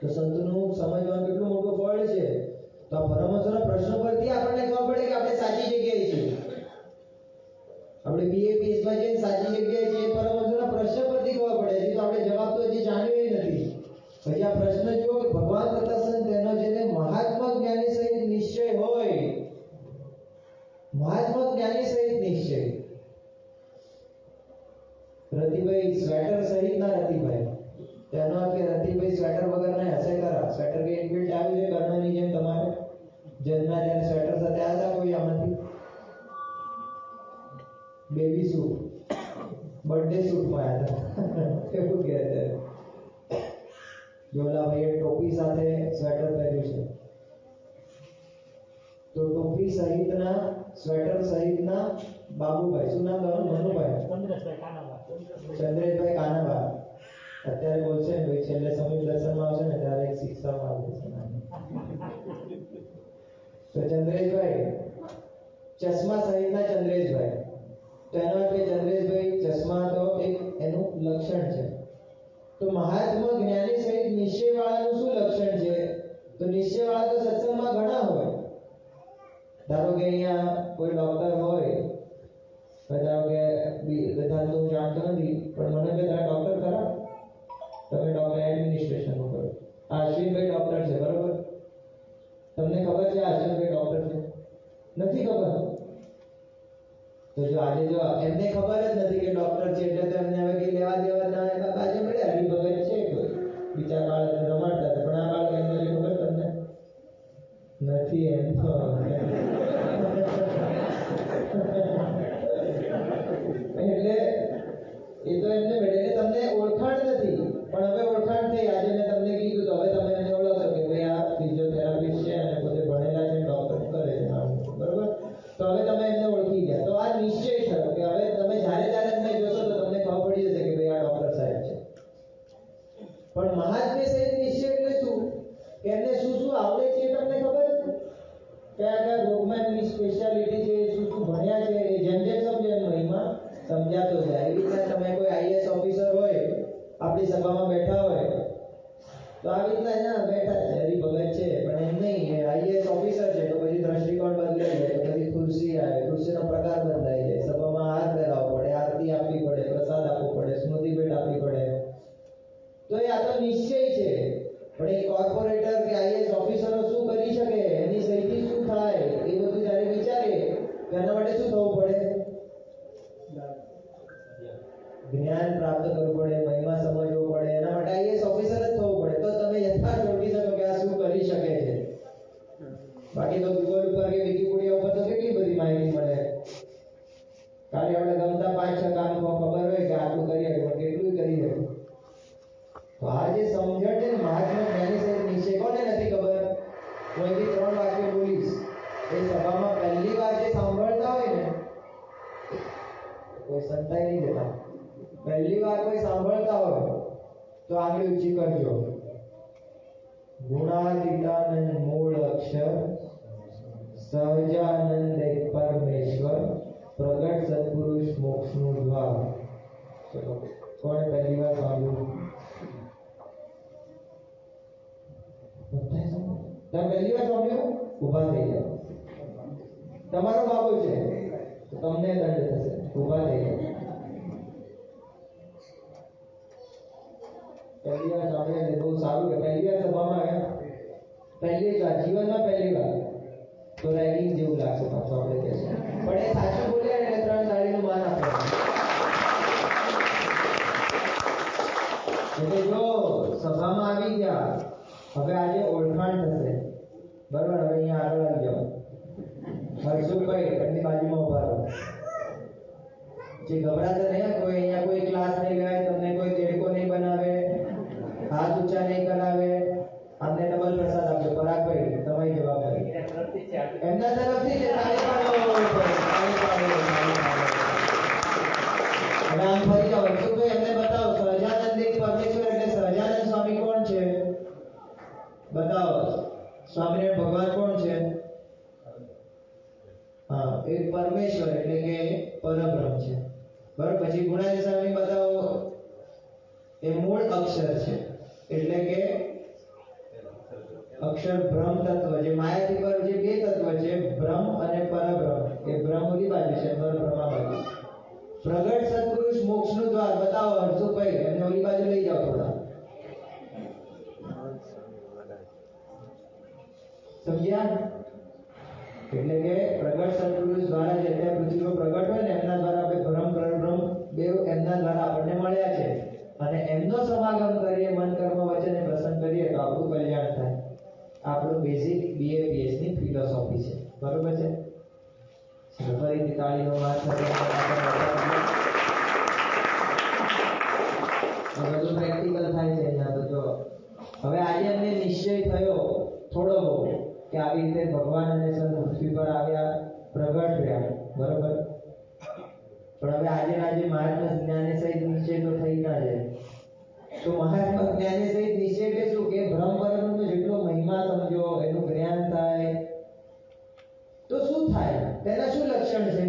તો સંતનો સમજવાનું કેટલો મોટો ફળ છે? તો આ પરમહંસોના પ્રશ્નો પરથી આપણને ખબર પડે કે આપણે સાચી જગ્યાએ છીએ. આપણે બીએ માં જઈને સાચી જગ્યાએ છીએ, પરમહંસોના પ્રશ્ન પરથી ખબર પડે છે. તો આપણે જવાબ તો હજી જાણ્યો નથી. પછી આ પ્રશ્ન જુઓ કે ભગવાન કરતા સંત એનો જેને મહાત્મા જ્ઞાની સહિત નિશ્ચય હોય મહાત્મા જ્ઞાની સહિત નિશ્ચય રતિભાઈ સ્વેટર સહિત ના રતિભાઈ તેનો અર્થ કે રતિભાઈ સ્વેટર વગર ના હશે ખરા સ્વેટર કે ઇનબિલ્ટ આવ્યું છે કર્ણની જેમ તમારે જન્મના ત્યારે સ્વેટર સાથે આવ્યા હતા કોઈ આમાંથી બેબી સૂટ બર્થડે સૂટમાં આવ્યા હતા કેવું કે અત્યારે જોલાભાઈએ ટોપી સાથે સ્વેટર પહેર્યું છે તો ટોપી સહિતના સ્વેટર સહિતના બાબુભાઈ શું નામ તમારું મનુભાઈ ચંદ્રેશભાઈ કાનાબા ચંદ્રેશભાઈ કાનાબા અત્યારે બોલશે ને છેલ્લે સમય દર્શનમાં આવશે ને ત્યારે એક શિક્ષામાં આવશે તો ચંદ્રેશભાઈ, ચશ્મા સહિતના ચંદ્રેશભાઈ. તો એનો એટલે ચંદ્રેશભાઈ, ચશ્મા તો એક એનું લક્ષણ છે. તો મહાત્મા જ્ઞાની સહિત નિશ્ચયવાળાનું શું લક્ષણ છે? તો નિશ્ચયવાળા તો સત્સંગમાં ઘણા હોય. ધારો કે અહીંયા કોઈ ડોક્ટર હોય ધારો કે બધા તો જાણતો નથી, પણ મને આજે જો, એમને ખબર જ નથી કે ડોક્ટર છે એટલે એમને હવે કઈ લેવા દેવા ના એના બાજુ મળ્યા હરિભગત છે કોઈ? બીજા બાળક રમાડતા હતા, પણ આ બાળક એમને ખબર તમને નથી એમ તો. એટલે એ તો એમને સમજાતો જાય એવી રીતના તમે કોઈ આઈએસ ઓફિસર હોય, આપણી સભામાં બેઠા હોય, તો આવી રીતના એના બેઠા છે. હરિભગત છે, પણ એમ નહીં. આઈએસ ઓફિસર છે, તો પછી દ્રષ્ટિકોણ બદલાય જાય પછી ખુરશી આવે ખુરશીનો પ્રકાર બદલાઈ જાય સભામાં હાથ પહેરાવવો પડે આરતી આપવી પડે પ્રસાદ આપવો પડે સ્મૃતિ ભેટ આપવી પડે તો એ આ તો નિશ્ચય છે પણ એક કોર્પોરેટર કે આઈએસ ઓફિસરો શું કરી શકે એની સહીથી શું થાય એ બધું જ્યારે વિચારે તો એના માટે શું થવું પડે જ્ઞાન પ્રાપ્ત કરવું પડે મહિમા સમજવો પડે એના માટે આઈએસ ઓફિસર જ થવું પડે તો તમે યથાર્થ ઓળખી શકો કે આ શું કરી શકે છે બાકી તો ગૂગલ ઉપર કે વિકીપીડિયા ઉપર તો કેટલી બધી માહિતી મળે ખાલી આપણે ગમતા પાંચ છ કામ ખબર હોય કે આટલું કરી શકે પણ કેટલું કરી શકે તો આ જે સમજણ છે ને મહાત્મા જ્ઞાની સહિત નિશ્ચય કોને નથી ખબર હું અહીંથી ત્રણ વાક્ય બોલીશ એ સભામાં પહેલી વાર જે સાંભળતા હોય ને કોઈ સંતાઈ નહીં જતા પહેલી વાર કોઈ સાંભળતા હોય તો આંગળી ઊંચી કરજો ગુણાતીતાનંદ મૂળ અક્ષર સહજાનંદ એક પરમેશ્વર પ્રગટ સત્પુરુષ મોક્ષનું દ્વાર ચલો કોણે પહેલી વાર સાંભળ્યું તમે પહેલી વાર સાંભળ્યું ઊભા થઈ જાઓ તમારો બાબુ છે તો તમને દંડ થશે ઊભા થઈ જાઓ પહેલી વાર સાંભળ્યા એટલે બહુ સારું કે પહેલી વાર સભામાં આવ્યા પહેલી વાર જીવનમાં પહેલી વાર તો રેગિંગ જેવું લાગશે પાછું આપણે કહેશું પણ એ સાચું બોલ્યા ને એટલે ત્રણ તાળીનું માન આપવાનું એટલે જો સભામાં આવી ગયા હવે આજે ઓળખાણ થશે બરાબર હવે અહીંયા આગળ આવી જાઓ હર્ષુભાઈ એમની બાજુમાં ઊભા રહો જે ગભરાતા રહ્યા કોઈ અહીંયા કોઈ ક્લાસ નહીં લેવાય તમને કોઈ દેડકો નહીં બનાવે, હાથ ઊંચા નહીં કરાવે, અમને ડબલ પ્રસાદ આપજો પરાગભાઈ તમારી જવાબદારી એમના તરફથી જ તાળી પાડો ફરી જાઓ હર્ષુભાઈ એમને બતાવો સહજાનંદ પરમેશ્વર એટલે સહજાનંદ સ્વામી કોણ છે? બતાવો, સ્વામિનારાયણ ભગવાન કોણ છે? હા એક પરમેશ્વર એટલે કે પરબ્રહ્મ છે. બરાબર પછી ગુણાજી સામે બતાવો. એ મૂળ અક્ષર છે. એટલે કે અક્ષર બ્રહ્મ તત્વ જે માયાથી પર જે બે તત્વ છે બ્રહ્મ અને પરબ્રહ્મ એ બ્રહ્મ ઓલી બાજુ છે પરબ્રહ્મ બાજુ. પ્રગટ સત્પુરુષ મોક્ષનું દ્વાર. બતાવો હર્ષુભાઈ એમને ઓલી બાજુ લઈ જાઓ થોડા. સમજ્યા? એટલે કે પ્રગટ સત્પુરુષ દ્વારા જે અત્યારે પૃથ્વીમાં પ્રગટ હોય ને, એમના દ્વારા આપણે બ્રહ્મ પરબ્રહ્મ બે એમના દ્વારા આપણને મળ્યા છે. અને એમનો સમાગમ કરીએ, મન, કર્મ, વચને પ્રસન્ન કરીએ, તો આપણું કલ્યાણ થાય. આપણું બેઝિક બીએપીએસની ફિલોસોફી છે. બરોબર છે? ફરીથી તાળીનો માર સાથે આ બધું પ્રેક્ટિકલ થાય છે અહીંયા તો જો હવે આજે અમને નિશ્ચય થયો થોડો બહુ આવી રીતે ભગવાન અને સંત પૃથ્વી પર આવ્યા, પ્રગટ રહ્યા. બરોબર? પણ હવે આજે આજે મહાત્મા જ્ઞાને સહિત નીચે તો થઈ ના જાય. તો મહાત્મા જ્ઞાને સહિત નીચે એટલે શું? કે બ્રહ્મ પરમનો જેટલો મહિમા સમજો, એનું જ્ઞાન થાય. તો શું થાય? તેના શું લક્ષણ છે?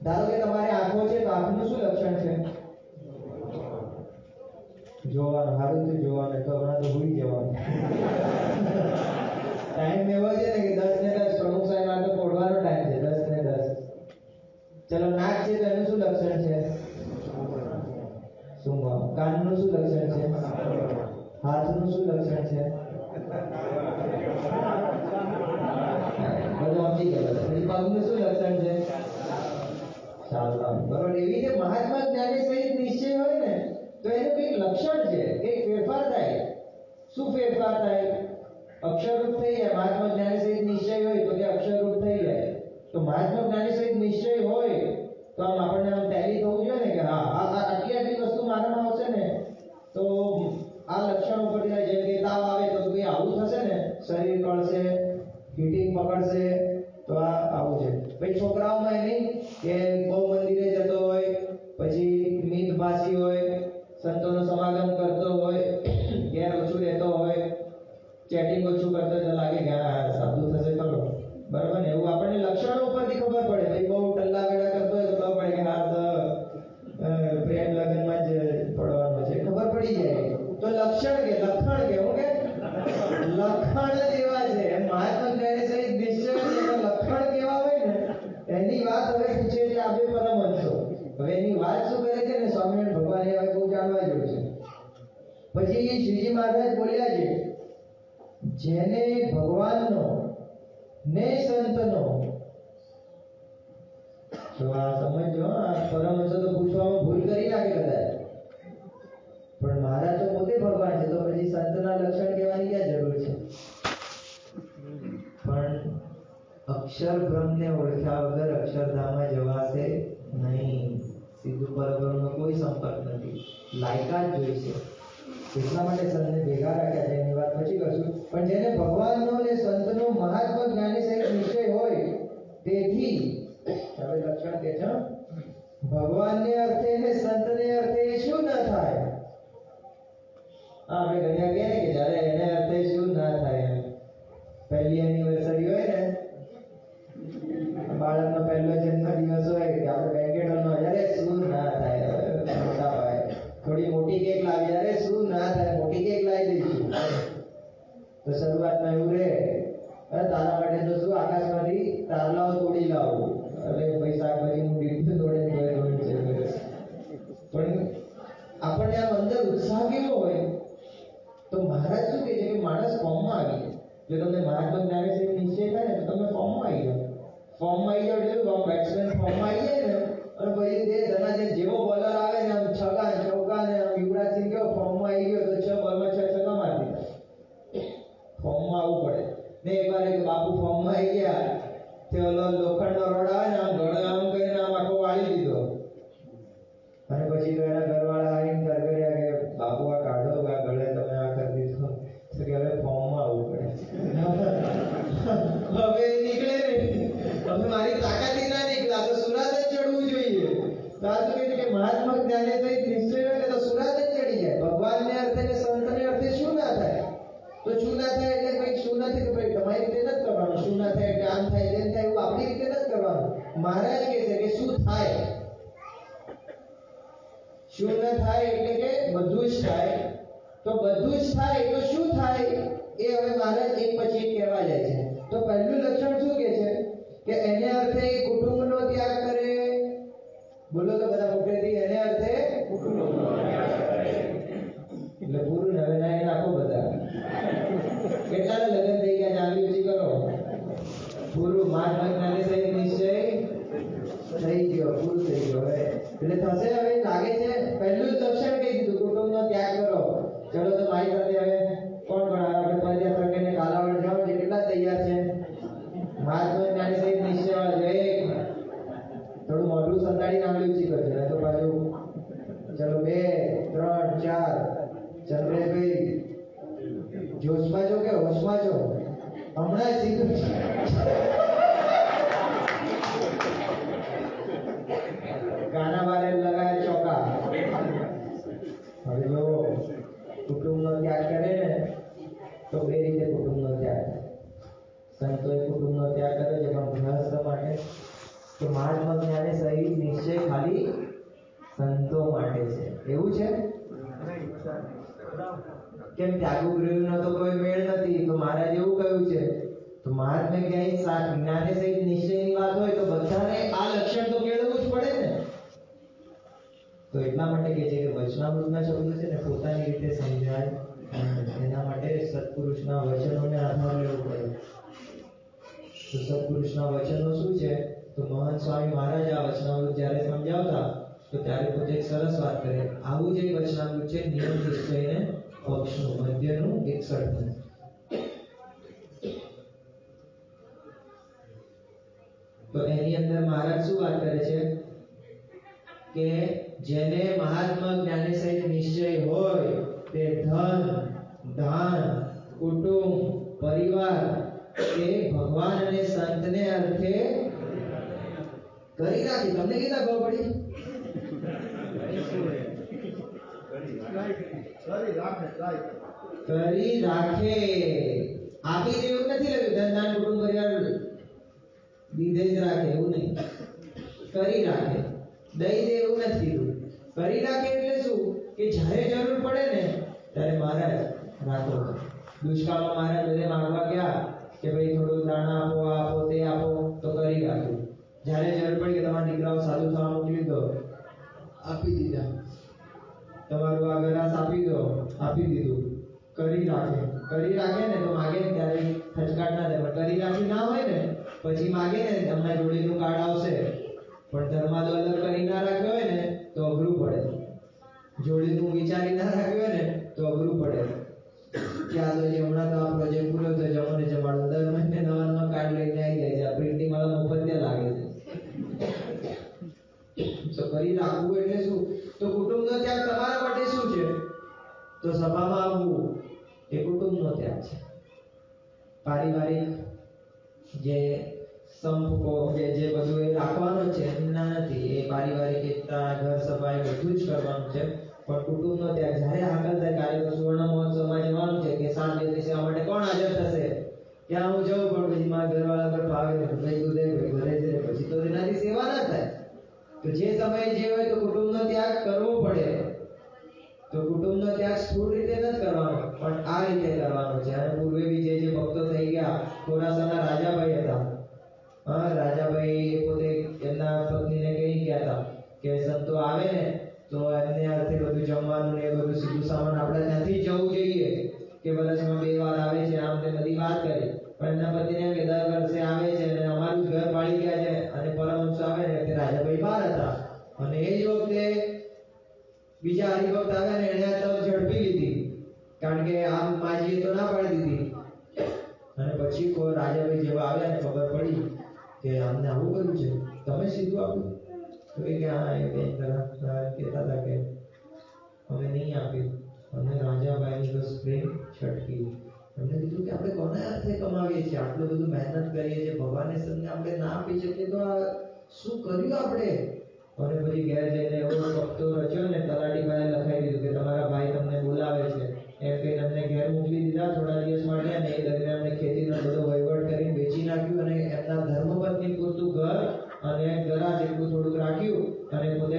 ધારો કે તમારે આંખો છે, તો આંખનું શું લક્ષણ છે? જોવાનું, સારું છે જોવાનું. તો હમણાં તો ભૂલી જવાનું ટાઈમ એવો છે ને કે દસ ને દસ પ્રમુખ સાહેબ આ તો પોડવાનો ટાઈમ છે દસ ને દસ ચલો નાક છે તો એનું શું લક્ષણ છે શું કાનનું શું લક્ષણ છે હાથનું શું લક્ષણ છે બધું સમજી ગયો પછી પગનું શું લક્ષણ છે ચાલવાનું બરોબર એવી રીતે મહાત્મા જ્ઞાને સહિત નિશ્ચય હોય ને તો એનું કંઈક લક્ષણ છે કંઈક ફેરફાર થાય શું ફેરફાર થાય અક્ષરરૂપ થઈ જાય મહાત્મા જ્ઞાને સહિત નિશ્ચય હોય તો કે અક્ષરરૂપ થઈ જાય તો મહાત્મા જ્ઞાને સહિત નિશ્ચય હોય તો આમ આપણને આમ ટેલી થવું જોઈએ ને કે હા આ આ આટલી આટલી વસ્તુ મારામાં આવશે ને તો આ લક્ષણો પરથી થાય જેમ કે તાવ આવે તો ભાઈ આવું થશે ને શરીર કળશે હીટિંગ પકડશે તો આ આવું છે પછી છોકરાઓમાં એ નહીં કે બહુ મંદિરે જતો હોય પછી મિત ભાષી હોય સંતોનો સમાગમ કરતો હોય ઘેર ઓછું રહેતો હોય ચેટિંગ ઓછું કરતો તો લાગે કે હા સાદું થશે ખરો બરાબર ને એવું આપણને લક્ષણો ઉપરથી ખબર પડે ભાઈ બહુ ટલ્લા વેડા કરતો હોય તો ખબર પડે કે હા તો અ, પ્રેમ લગ્નમાં જ પડવાનું છે ખબર પડી જાય તો લક્ષણ કે લખણ કે હું કે લખણ જ એવા છે એમ મહાત્મા જ્ઞાની સહિત નિશ્ચય છે એના લખણ કેવા હોય ને એની વાત હવે પૂછે છે આપે પરમહંસો હવે એની વાત શું કરે છે ને સ્વામિનારાયણ ભગવાન એ બહુ જાણવા જેવું છે પછી શ્રીજી મહારાજ બોલ્યા છે, જેને ભગવાનનો ને સંતનો. તો આ સમજો આ પરમહંસો તો પૂછવામાં ભૂલ કરી નાખે કદાચ. પણ મહારાજ તો પોતે ભગવાન છે, તો પછી સંતના લક્ષણ કહેવાની ક્યાં જરૂર છે? પણ અક્ષર બ્રહ્મને ઓળખ્યા વગર અક્ષરધામમાં જવાશે નહીં. સીધું પરબ્રહ્મનો કોઈ સંપર્ક નથી. લાયકાત જોઈશે. એટલા માટે સંતને ભેગા રાખ્યા છે, એની વાત પછી કરશું. પણ જેને ભગવાનનો અને સંતનો મહાત્મા જ્ઞાની સહિત નિશ્ચય હોય, તેથી, હવે લક્ષણ કે છે, ભગવાનને અર્થે ને સંતને અર્થે શું ન થાય? હા આપણે ઘણી કહીએ ને કે જ્યારે એને અર્થે શું ના થાય? પહેલી એનિવર્સરી હોય ને, બાળકનો પહેલો જન્મ મહારાજ કહે છે કે શું થાય શું ન થાય એટલે કે બધું જ થાય તો બધું જ થાય તો શું થાય એ હવે મહારાજ એક પછી એક કહેવા જાય છે તો પહેલું લક્ષણ શું કે છે કે એને અર્થે કુટુંબનો ત્યાગ કરે બોલો તો બધા મોટેથી એને અર્થે કુટુંબનો ત્યાગ કરે એટલે પૂરું નવે નાય નાખો બધા કેટલાને લગ્ન સંતોએ કુટુંબનો ત્યાગ કર્યો પણ ગૃહસ્થ માટે કે માર્ગ જ્ઞાને સહી નિશ્ચય ખાલી સંતો માટે છે. એવું છે? કેમ ત્યાગુ ગૃહનો તો કોઈ મેળ નથી, તો મહારાજ એવું કહ્યું છે? તો મહાત્મા ક્યાંય સા- જ્ઞાને સહિત નિશ્ચયની વાત હોય તો બધાને આ લક્ષણ તો કેળવવું જ પડે ને. તો એટલા માટે કે છે કે વચનામૃતના શબ્દો છે ને, પોતાની રીતે સમજાય, એના માટે સત્પુરુષના વચનોને પડે તો સત્પુરુષના વચનો શું છે? તો મહંત સ્વામી મહારાજ આ વચનામૃત જ્યારે સમજાવતા, તો ત્યારે પોતે એક સરસ વાત કરે. આવું જે વચનામૃત છે, નિયમ નિશ્ચયને પક્ષનું, મધ્યનું એકસઠનું તો એની અંદર મહારાજ શું વાત કરે છે? કે જેને મહાત્મા જ્ઞાની સહિત નિશ્ચય હોય, તે ધન, દાન કુટુંબ પરિવાર કે ભગવાન અને સંતને અર્થે કરી નાખી. તમને કીધા ખબર પડી? કરી રાખે. આપી દે એવું નથી લખ્યું ધન કુટુંબ, પરિવાર, દીધે જ રાખે, એવું નહીં. કરી રાખે. દઈ દે એવું નથી કરી રાખે એટલે શું? કે જ્યારે જરૂર પડે ને, ત્યારે મહારાજ રાખો દુષ્કાળમાં મહારાજ બધે માંગવા ગયા. કે ભાઈ થોડું દાણા આપો આ આપો તે આપો તો કરી રાખ્યું જ્યારે જરૂર પડી કે તમારા દીકરાઓ સાધુ થવા મોકલી દો. આપી દીધા. તમારું આ ગરાસ આપી દો આપી દીધું. કરી રાખે. કરી રાખે ને તો માગે ને ત્યારે ખચકાટ ના થાય કરી રાખી ના હોય ને પછી માગે ને તમને જોડીનું કાર્ડ આવશે. પણ ધર્માદો અલગ કરી ના રાખ્યો હોય ને તો અઘરું પડે. જોડીનું વિચારી ના રાખ્યો હોય ને તો અઘરું પડે કે આ તો જે હમણાં તો આ પ્રોજેક્ટ પૂરો થયો જમણે જમાડો દર મહિને નવા નવા કાર્ડ લઈને આવી જાય છે આ પ્રિન્ટિંગ વાળા મફત ત્યાં લાગે છે તો કરી રાખવું એટલે શું તો કુટુંબનો ત્યાગ તમારા માટે શું છે તો સભામાં આવવું એ કુટુંબનો ત્યાગ છે પારિવારિક જે સંપકો જે જે બધું એ રાખવાનું છે એમના નથી એ પારિવારિક એકતા ઘર સભા એ બધું જ કરવાનું છે પણ ત્યાગ જ્યારે થાય કાર્ય સુવર્ણ મહોત્સવમાં જવાનું છે કે સાત દિવસ માટે કોણ હાજર થશે? ત્યાં હું જઉં, પણ પછી મારા ઘરવાળા પર ભાવે ને ભાઈ તું ભાઈ ઘરે જ પછી તો એનાથી સેવા ના થાય. તો જે સમયે જે હોય તો કુટુંબનો ત્યાગ કરવો પડે. તો કુટુંબનો ત્યાગ સ્થૂળ રીતે નથી કરવાનો, પણ આ રીતે કરવાનો છે. અને પૂર્વે બી જે જે ભક્તો થઈ ગયા, ખોરાસાના રાજાભાઈ હતા. હા, રાજાભાઈ પોતે એમના પત્નીને કહી ગયા હતા કે સંતો આવે ને તો એને અર્થે બધું જમવાનું ને બધું સીધું સામાન આપણે ત્યાંથી જવું જોઈએ. કે વર્ષમાં બે વાર આવે છે, આમ તે બધી વાત કરી. પણ એના પતિને દર વર્ષે આવે છે અને અમારું ઘર પાડી ગયા છે અને પરમહંસ આવે ને તે રાજાભાઈ બહાર હતા. અને એ જ વખતે બીજા હરિભક્ત આવ્યા ને એને આ ઝડપી લીધી. કારણ કે આમ માજીએ તો ના પાડી દીધી. અને પછી કોઈ રાજાભાઈ જેવા આવ્યા ને ખબર પડી કે, અમને આવું કર્યું છે? તમે સીધું આપ્યું તો કે, હા, એ બેન તરફ કહેતા હતા કે અમે નહીં આપ્યું અમને રાજાભાઈની બસ પ્રેમ છટકી એમને કીધું કે આપણે કોના અર્થે કમાવીએ છીએ આટલું બધું મહેનત કરીએ છીએ, ભગવાનની સમને આપણે ના આપી શકીએ તો આ શું કર્યું આપણે? અને પછી ઘેર જઈને એવો વખતો રચ્યો ને તલાટી ભાઈ લખાઈ દીધું કે તમારા ભાઈ તમને બોલાવે છે. એમ કહીને અમને ઘેર મોકલી દીધા, થોડા દિવસ માટે અને એ દરમિયાન અમને ખેતીનો બધો વહીવટ કરીને વેચી નાખ્યું અને એમના ધર્મપત્ની પૂરતું ઘર અને ગરા જેટલું થોડુંક રાખ્યું અને પોતે